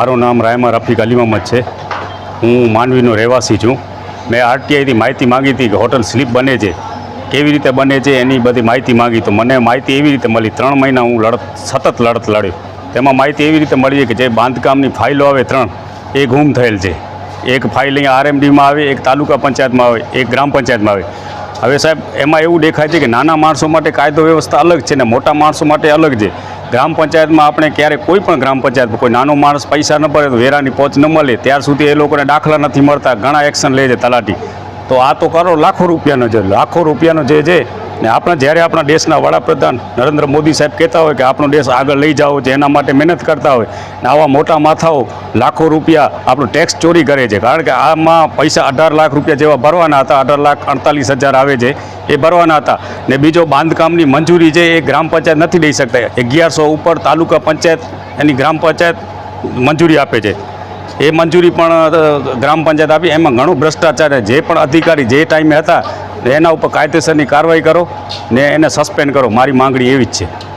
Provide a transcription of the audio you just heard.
મારું નામ રાયમા રફીક અલી મોહમ્મદ છે. હું માંડવીનો રહેવાસી છું. મેં આરટીઆઈથી માહિતી માગી હતી કે હોટલ સ્લીપ બને છે. કેવી રીતે બને છે એની બધી માહિતી માંગી. તો મને માહિતી એવી રીતે મળી, ત્રણ મહિના હું લડત, સતત લડત લડ્યો. તેમાં માહિતી એવી રીતે મળી કે જે બાંધકામની ફાઇલો આવે ત્રણ, એ ગુમ થયેલ છે. એક ફાઇલ અહીંયા આરએમડીમાં આવે, એક તાલુકા પંચાયતમાં આવે, એક ગ્રામ પંચાયતમાં આવે. હવે સાહેબ, એમાં એવું દેખાય છે કે નાના માણસો માટે કાયદો વ્યવસ્થા અલગ છે ને મોટા માણસો માટે અલગ છે. ગ્રામ પંચાયતમાં આપણે ક્યારે કોઈ પણ ગ્રામ પંચાયતમાં કોઈ નાનો માણસ પૈસા ન ભરે તો વેરાની પહોંચ ન મળે. ત્યાર સુધી એ લોકોને દાખલા નથી મળતા, ઘણા એક્શન લે છે તલાટી. તો આ તો કરો, લાખો રૂપિયાનો જે, લાખો રૂપિયાનો જે છે ને આપણે જ્યારે આપણા દેશના વડાપ્રધાન નરેન્દ્ર મોદી સાહેબ કહેતા હોય કે આપણો દેશ આગળ લઈ જાઓ છે, એના માટે મહેનત કરતા હોય, ને આવા મોટા માથાઓ લાખો રૂપિયા આપણો ટેક્સ ચોરી કરે છે. કારણ કે આમાં પૈસા અઢાર લાખ રૂપિયા જેવા ભરવાના હતા, અઢાર લાખ અડતાલીસ હજાર આવે છે, એ ભરવાના હતા. ને બીજો બાંધકામની મંજૂરી છે, એ ગ્રામ પંચાયત નથી દઈ શકતા. અગિયારસો ઉપર તાલુકા પંચાયત એની ગ્રામ પંચાયત મંજૂરી આપે છે. એ મંજૂરી પણ ગ્રામ પંચાયત આપી. એમાં ઘણું ભ્રષ્ટાચાર છે. જે પણ અધિકારી જે ટાઈમે હતા એના ઉપર કાયદેસરની કાર્યવાહી કરો ને એને સસ્પેન્ડ કરો. મારી માંગણી એવી જ છે.